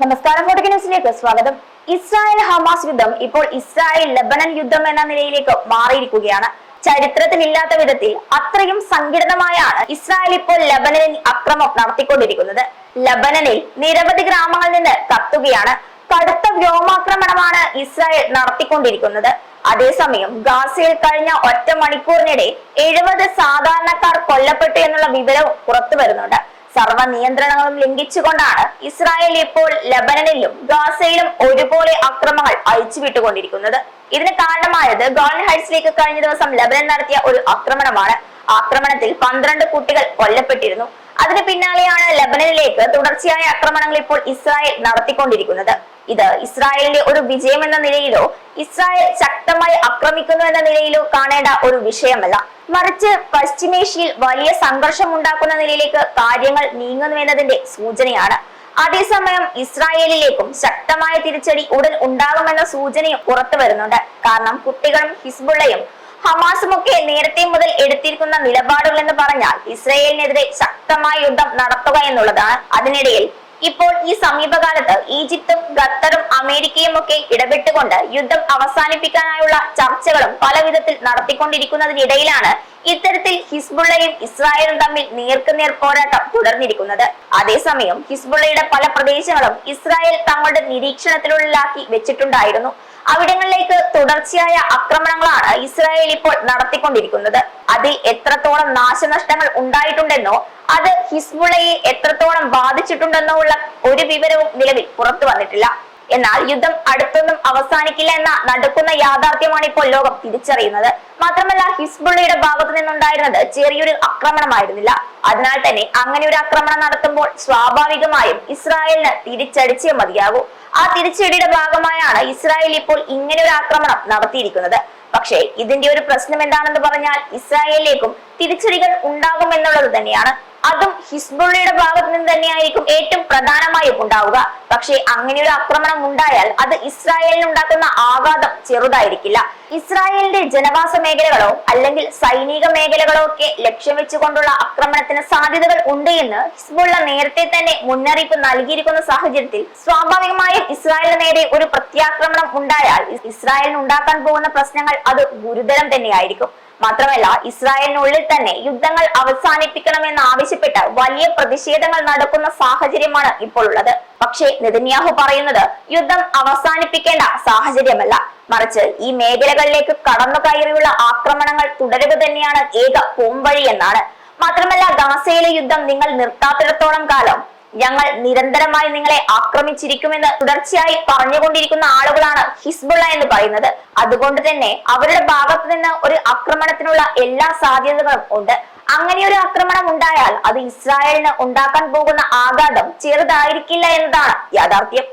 നമസ്കാരം. ന്യൂസിലേക്ക് സ്വാഗതം. ഇസ്രായേൽ ഹമാസ് യുദ്ധം ഇപ്പോൾ ഇസ്രായേൽ ലബനൻ യുദ്ധം എന്ന നിലയിലേക്ക് മാറിയിരിക്കുകയാണ്. ചരിത്രത്തിലില്ലാത്ത വിധത്തിൽ അത്രയും സംഘടിതമായാണ് ഇസ്രായേൽ ഇപ്പോൾ ലബനനിൽ അക്രമം നടത്തിക്കൊണ്ടിരിക്കുന്നത്. ലബനനിൽ നിരവധി ഗ്രാമങ്ങളിൽ നിന്ന് കത്തുകയാണ്. കടുത്ത വ്യോമാക്രമണമാണ് ഇസ്രായേൽ നടത്തിക്കൊണ്ടിരിക്കുന്നത്. അതേസമയം ഗാസയിൽ കഴിഞ്ഞ ഒറ്റ മണിക്കൂറിനിടെ എഴുപത് സാധാരണക്കാർ കൊല്ലപ്പെട്ടു എന്നുള്ള വിവരവും പുറത്തു വരുന്നുണ്ട് സർവ നിയന്ത്രണങ്ങളും ലംഘിച്ചുകൊണ്ടാണ് ഇസ്രായേൽ ഇപ്പോൾ ലബനനിലും ഗാസയിലും ഒരുപോലെ അക്രമങ്ങൾ അഴിച്ചുവിട്ടുകൊണ്ടിരിക്കുന്നത്. ഇതിന് കാരണമായത് ഗോൾഡൻ ഹൈറ്റ്സിലേക്ക് കഴിഞ്ഞ ദിവസം ലബനൻ നടത്തിയ ഒരു ആക്രമണമാണ്. ആക്രമണത്തിൽ പന്ത്രണ്ട് കുട്ടികൾ കൊല്ലപ്പെട്ടിരുന്നു. അതിന് പിന്നാലെയാണ് ലബനനിലേക്ക് തുടർച്ചയായ ആക്രമണങ്ങൾ ഇപ്പോൾ ഇസ്രായേൽ നടത്തിക്കൊണ്ടിരിക്കുന്നത്. ഇത് ഇസ്രായേലിന്റെ ഒരു വിജയം എന്ന നിലയിലോ ഇസ്രായേൽ ശക്തമായി ആക്രമിക്കുന്നു എന്ന നിലയിലോ കാണേണ്ട ഒരു വിഷയമല്ല. മറിച്ച് പശ്ചിമേഷ്യയിൽ വലിയ സംഘർഷം ഉണ്ടാക്കുന്ന നിലയിലേക്ക് കാര്യങ്ങൾ നീങ്ങുന്നു എന്നതിന്റെ സൂചനയാണ്. അതേസമയം ഇസ്രായേലിലേക്കും ശക്തമായ തിരിച്ചടി ഉടൻ ഉണ്ടാകുമെന്ന സൂചനയും പുറത്തു വരുന്നുണ്ട്. കാരണം കുട്ടികളും ഹിസ്ബുള്ളയും ഹമാസും ഒക്കെ നേരത്തെ മുതൽ എടുത്തിരിക്കുന്ന നിലപാടുകൾ എന്ന് പറഞ്ഞാൽ ഇസ്രായേലിനെതിരെ ശക്തമായ യുദ്ധം നടത്തുക എന്നുള്ളതാണ്. അതിനിടയിൽ ഇപ്പോൾ ഈ സമീപകാലത്ത് ഈജിപ്തും ഖത്തറും അമേരിക്കയും ഒക്കെ ഇടപെട്ടുകൊണ്ട് യുദ്ധം അവസാനിപ്പിക്കാനായുള്ള ചർച്ചകളും പല വിധത്തിൽ നടത്തിക്കൊണ്ടിരിക്കുന്നതിനിടയിലാണ് ഇത്തരത്തിൽ ഹിസ്ബുള്ളയും ഇസ്രായേലും തമ്മിൽ നേർക്കുനേർ പോരാട്ടം തുടർന്നിരിക്കുന്നത്. അതേസമയം ഹിസ്ബുള്ളയുടെ പല പ്രദേശങ്ങളും ഇസ്രായേൽ തങ്ങളുടെ നിരീക്ഷണത്തിനുള്ളിലാക്കി വെച്ചിട്ടുണ്ടായിരുന്നു. അവിടങ്ങളിലേക്ക് തുടർച്ചയായ ആക്രമണങ്ങളാണ് ഇസ്രായേൽ ഇപ്പോൾ നടത്തിക്കൊണ്ടിരിക്കുന്നത്. അതിൽ എത്രത്തോളം നാശനഷ്ടങ്ങൾ ഉണ്ടായിട്ടുണ്ടെന്നോ അത് ഹിസ്ബുള്ളയെ എത്രത്തോളം ബാധിച്ചിട്ടുണ്ടെന്നോ ഉള്ള ഒരു വിവരവും നിലവിൽ പുറത്തു വന്നിട്ടില്ല. എന്നാൽ യുദ്ധം അടുത്തൊന്നും അവസാനിക്കില്ല എന്ന നടക്കുന്ന യാഥാർത്ഥ്യമാണ് ഇപ്പോൾ ലോകം തിരിച്ചറിയുന്നത്. മാത്രമല്ല ഹിസ്ബുള്ളയുടെ ഭാഗത്തു നിന്നുണ്ടായിരുന്നത് ചെറിയൊരു ആക്രമണമായിരുന്നില്ല. അതിനാൽ തന്നെ അങ്ങനെ ഒരു ആക്രമണം നടത്തുമ്പോൾ സ്വാഭാവികമായും ഇസ്രായേലിന് തിരിച്ചടിച്ചേ മതിയാകൂ. ആ തിരിച്ചടിയുടെ ഭാഗമായാണ് ഇസ്രായേൽ ഇപ്പോൾ ഇങ്ങനെ ഒരു ആക്രമണം നടത്തിയിരിക്കുന്നത്. പക്ഷേ ഇതിന്റെ ഒരു പ്രശ്നം എന്താണെന്ന് പറഞ്ഞാൽ ഇസ്രായേലിലേക്കും തിരിച്ചടികൾ ഉണ്ടാകും എന്നുള്ളത് തന്നെയാണ്. അതും ഹിസ്ബുള്ളയുടെ ഭാഗത്ത് നിന്ന് തന്നെയായിരിക്കും ഏറ്റവും പ്രധാനമായും ഉണ്ടാവുക. പക്ഷേ അങ്ങനെ ഒരു ആക്രമണം ഉണ്ടായാൽ അത് ഇസ്രായേലിന് ഉണ്ടാക്കുന്ന ആഘാതം ചെറുതായിരിക്കില്ല. ഇസ്രായേലിന്റെ ജനവാസ മേഖലകളോ അല്ലെങ്കിൽ സൈനിക മേഖലകളോ ഒക്കെ ലക്ഷ്യം വെച്ചുകൊണ്ടുള്ള ആക്രമണത്തിന് സാധ്യതകൾ ഉണ്ട് എന്ന് ഹിസ്ബുള്ള നേരത്തെ തന്നെ മുന്നറിയിപ്പ് നൽകിയിരിക്കുന്ന സാഹചര്യത്തിൽ സ്വാഭാവികമായും ഇസ്രായേലിന് നേരെ ഒരു പ്രത്യാക്രമണം ഉണ്ടായാൽ ഇസ്രായേലിന് ഉണ്ടാക്കാൻ പോകുന്ന പ്രശ്നങ്ങൾ അത് ഗുരുതരം തന്നെയായിരിക്കും. മാത്രമല്ല ഇസ്രായേലിനുള്ളിൽ തന്നെ യുദ്ധങ്ങൾ അവസാനിപ്പിക്കണമെന്ന് ആവശ്യപ്പെട്ട് വലിയ പ്രതിഷേധങ്ങൾ നടക്കുന്ന സാഹചര്യമാണ് ഇപ്പോൾ ഉള്ളത്. പക്ഷേ നെതന്യാഹു പറയുന്നത് യുദ്ധം അവസാനിപ്പിക്കേണ്ട സാഹചര്യമല്ല. മറിച്ച് ഈ മേഖലകളിലേക്ക് കടന്നു കയറിയുള്ള ആക്രമണങ്ങൾ തുടരുക തന്നെയാണ് ഏക പോംവഴി എന്നാണ്. മാത്രമല്ല ഗാസയിലെ യുദ്ധം നിങ്ങൾ നിർത്താത്തിടത്തോളം കാലം ഞങ്ങൾ നിരന്തരമായി നിങ്ങളെ ആക്രമിച്ചിരിക്കുമെന്ന് തുടർച്ചയായി പറഞ്ഞുകൊണ്ടിരിക്കുന്ന ആളുകളാണ് ഹിസ്ബുള്ള എന്ന് പറയുന്നത്. അതുകൊണ്ട് തന്നെ അവരുടെ ഭാഗത്ത് നിന്ന് ഒരു ആക്രമണത്തിനുള്ള എല്ലാ സാധ്യതകളും ഉണ്ട്. അങ്ങനെ ഒരു ആക്രമണം ഉണ്ടായാൽ അത് ഇസ്രായേലിന് ഉണ്ടാക്കാൻ പോകുന്ന ആഘാതം ചെറുതായിരിക്കില്ല എന്നതാണ് യാഥാർത്ഥ്യം.